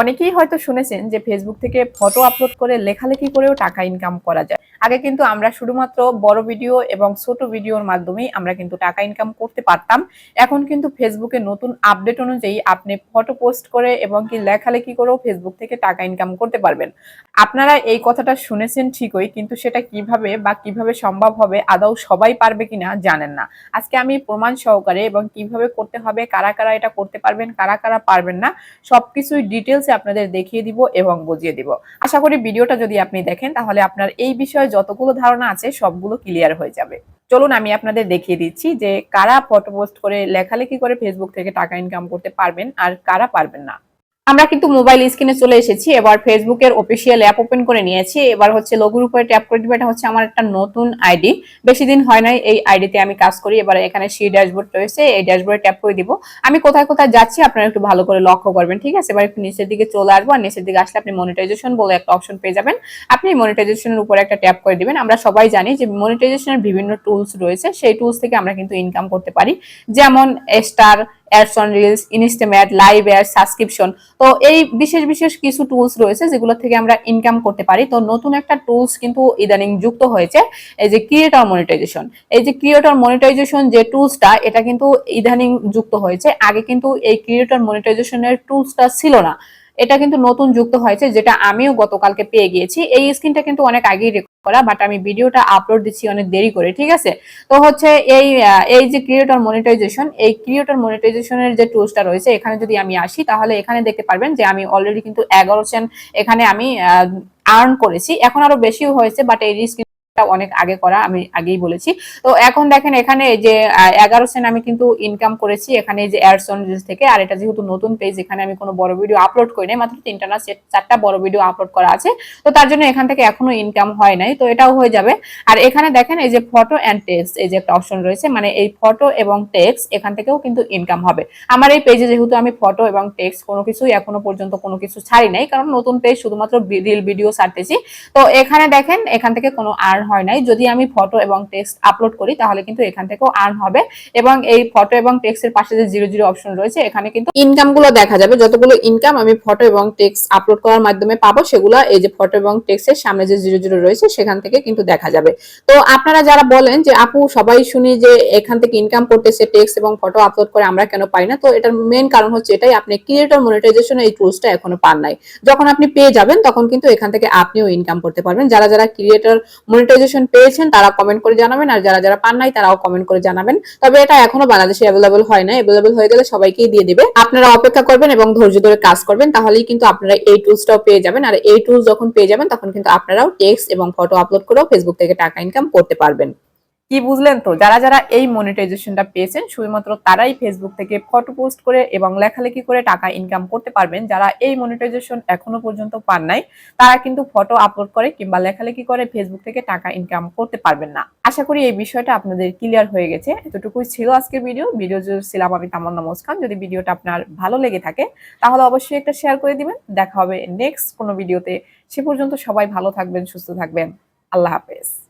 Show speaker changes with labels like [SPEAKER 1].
[SPEAKER 1] অনেকেই হয়তো শুনেছেন যে ফেসবুক থেকে ফটো আপলোড করে লেখালেখি করেও টাকা ইনকাম করা যায়। আগে কিন্তু আমরা শুধুমাত্র বড় ভিডিও এবং ছোট ভিডিওর মাধ্যমেই আমরা কিন্তু টাকা ইনকাম করতে পারতাম। এখন কিন্তু ফেসবুকে নতুন আপডেট অনুযায়ী আপনি ফটো পোস্ট করে এবং কি লেখালেখি করেও ফেসবুক থেকে টাকা ইনকাম করতে পারবেন। আপনারা এই কথাটা শুনেছেন ঠিকই, কিন্তু সেটা কীভাবে বা কীভাবে সম্ভব হবে আদৌ সবাই পারবে কিনা জানেন না। আজকে আমি প্রমাণ সহকারে এবং কীভাবে করতে হবে, কারা কারা এটা করতে পারবেন, কারা কারা পারবেন না, সবকিছুই ডিটেলসে আপনাদের দেখিয়ে দিব এবং বুঝিয়ে দিব। আশা করি ভিডিওটা যদি আপনি দেখেন, তাহলে আপনার এই বিষয়ে যতগুলো ধারণা আছে, সবগুলো ক্লিয়ার হয়ে যাবে। চলুন, আমি আপনাদের দেখিয়ে দিচ্ছি যে কারা ফটো পোস্ট করে লেখালেখি করে ফেসবুক থেকে টাকা ইনকাম করতে পারবেন আর কারা পারবেন না। আমরা কিন্তু মোবাইল স্ক্রিনে চলে এসেছি, এবার ফেসবুকের অফিসিয়াল অ্যাপ ওপেন করে নিয়েছি। এবার হচ্ছে লোগোর উপরে ট্যাপ করে দিবে এটা হচ্ছে আমার একটা নতুন আইডি বেশি দিন হয় নাই, এই আইডিতে আমি কাজ করি, এবার এখানে সি ড্যাশবোর্ড রয়েছে, এই ড্যাশবোর্ডে ট্যাপ করে দিব। আমি কোথায় কোথায় যাচ্ছি আপনারা একটু ভালো করে লক্ষ্য করবেন, ঠিক আছে? এবার একটু নিচের দিকে চলে আসব, আর নিচের দিকে আসলে আপনি মনিটাইজেশন বলে একটা অপশন পেয়ে যাবেন। আপনি মনিটাইজেশনের উপরে একটা ট্যাপ করে দিবেন। আমরা সবাই জানি যে মনিটাইজেশনের বিভিন্ন টুলস রয়েছে, সেই টুলস থেকে আমরা কিন্তু ইনকাম করতে পারি। যেমন স্টার অ্যাডস অন রিলস ইনস্টাম্যাট লাইভ অ্যাড সাবস্ক্রিপশন তো এই বিশেষ বিশেষ কিছু টুলস রয়েছে যেগুলো থেকে আমরা ইনকাম করতে পারি। তো নতুন একটা টুলস কিন্তু ইদানিং যুক্ত হয়েছে, এই যে ক্রিয়েটর মনিটাইজেশন এই যে ক্রিয়েটর মনিটাইজেশন যে টুলসটা এটা কিন্তু ইদানিং যুক্ত হয়েছে। আগে কিন্তু এই ক্রিয়েটর মনিটাইজেশনের টুলসটা ছিল না। এটা কিন্তু নতুন যুক্ত হয়েছে, যেটা আমিও গতকালকে পেয়ে গিয়েছি। এই স্ক্রিনটা কিন্তু অনেক আগেই রেকর্ড করা বাট আমি ভিডিওটা আপলোড দিচ্ছি অনেক দেরি করে, ঠিক আছে? তো হচ্ছে এই এই যে ক্রিয়েটর মনিটাইজেশন এই ক্রিয়েটর মনিটাইজেশনের যে টুলসটা রয়েছে, এখানে যদি আমি আসি, তাহলে এখানে দেখতে পারবেন যে আমি অলরেডি কিন্তু এগারো সেন্ট এখানে আমি আর্ন করেছি। এখন আরও বেশিও হয়েছে বাট এই রিস্ক অনেক আগে করা, আমি আগেই বলেছি। তো এখন দেখেন এখানে যে এগারো সেন্ট আমি কিন্তু ইনকাম করেছি, এখানে যে অ্যাডসন থেকে। আর এটা যেহেতু নতুন পেজ এখানে আমি কোনো বড় ভিডিও আপলোড করি নাই, মাত্র তিনটা না চার- চারটা বড় ভিডিও আপলোড করা আছে। তো তার জন্য এখান থেকে এখনও ইনকাম হয় নাই, তো এটাও হয়ে যাবে। আর এখানে দেখেন এই যে ফটো অ্যান্ড টেক্সট এই যে একটা অপশন রয়েছে মানে এই ফটো এবং টেক্সট এখান থেকেও কিন্তু ইনকাম হবে। আমার এই পেজে যেহেতু আমি ফটো এবং টেক্সট কোনো কিছুই এখনও পর্যন্ত কোনো কিছু ছাড়ি নাই, কারণ নতুন পেজ শুধুমাত্র রিল ভিডিও ছাড়তেছি। তো এখানে দেখেন, এখান থেকে কোনো আর্ন হয় নাই। যদি আমি ফটো এবং টেক্সট আপলোড করি, তাহলে কিন্তু এখান থেকেও আর্ন হবে। এবং এই ফটো এবং টেক্সটের পাশে যে জিরো জিরো অপশন রয়েছে, এখানে কিন্তু ইনকামগুলো দেখা যাবে। যতগুলো ইনকাম আমি ফটো এবং টেক্সট আপলোড করার মাধ্যমে পাবো, সেগুলো এই যে ফটো এবং টেক্সটের সামনে যে জিরো জিরো রয়েছে, সেখান থেকে কিন্তু দেখা যাবে। তো আপনারা যারা বলেন যে, আপু, সবাই শুনি যে এখান থেকে ইনকাম করতেছে টেক্সট এবং ফটো আপলোড করে, আমরা কেন পাই না? তো এটার মেন কারণ হচ্ছে এটাই, আপনি ক্রিয়েটর মনিটাইজেশন এই টুলসটা এখনও পান নাই। যখন আপনি পেয়ে যাবেন, তখন কিন্তু এখান থেকে আপনিও ইনকাম করতে পারবেন। যারা যারা ক্রিয়েটর মনিটাইজেশন পেয়েছেন, তারা কমেন্ট করে জানাবেন, আর যারা যারা পান নাই, তারাও কমেন্ট করে জানাবেন। তবে এটা এখনও বাংলাদেশে অ্যাভেলেবল হয় না অ্যাভেলেবল হয়ে গেলে সবাইকেই দিয়ে দিবে। আপনারা অপেক্ষা করবেন এবং ধৈর্য ধরে কাজ করবেন, তাহলেই কিন্তু আপনারা এই টুলসটাও পেয়ে যাবেন। আর এই টুলস যখন পেয়ে যাবেন, তখন কিন্তু আপনারাও টেক্সট এবং ফটো আপলোড করেও ফেসবুক থেকে টাকা ইনকাম করতে পারবেন। কি বুঝলেন তো? যারা যারা এই মনিটাইজেশনটা পেয়েছেন, শুধুমাত্র তারাই ফেসবুক থেকে ফটো পোস্ট করে এবং লেখালেখি করে টাকা ইনকাম করতে পারবেন। যারা এই মনিটাইজেশন এখনও পর্যন্ত পান নাই, তারা কিন্তু ফটো আপলোড করে কিংবা লেখালেখি করে ফেসবুক থেকে টাকা ইনকাম করতে পারবেন না। আশা করি এই বিষয়টা আপনাদের ক্লিয়ার হয়ে গেছে। এতটুকুই ছিল আজকের ভিডিও ভিডিও ছিলাম আমি তামান্না মুস্কান যদি ভিডিওটা আপনার ভালো লেগে থাকে, তাহলে অবশ্যই একটা শেয়ার করে দিবেন। দেখা হবে নেক্সট কোনো ভিডিওতে সে পর্যন্ত সবাই ভালো থাকবেন, সুস্থ থাকবেন। আল্লাহ হাফেজ।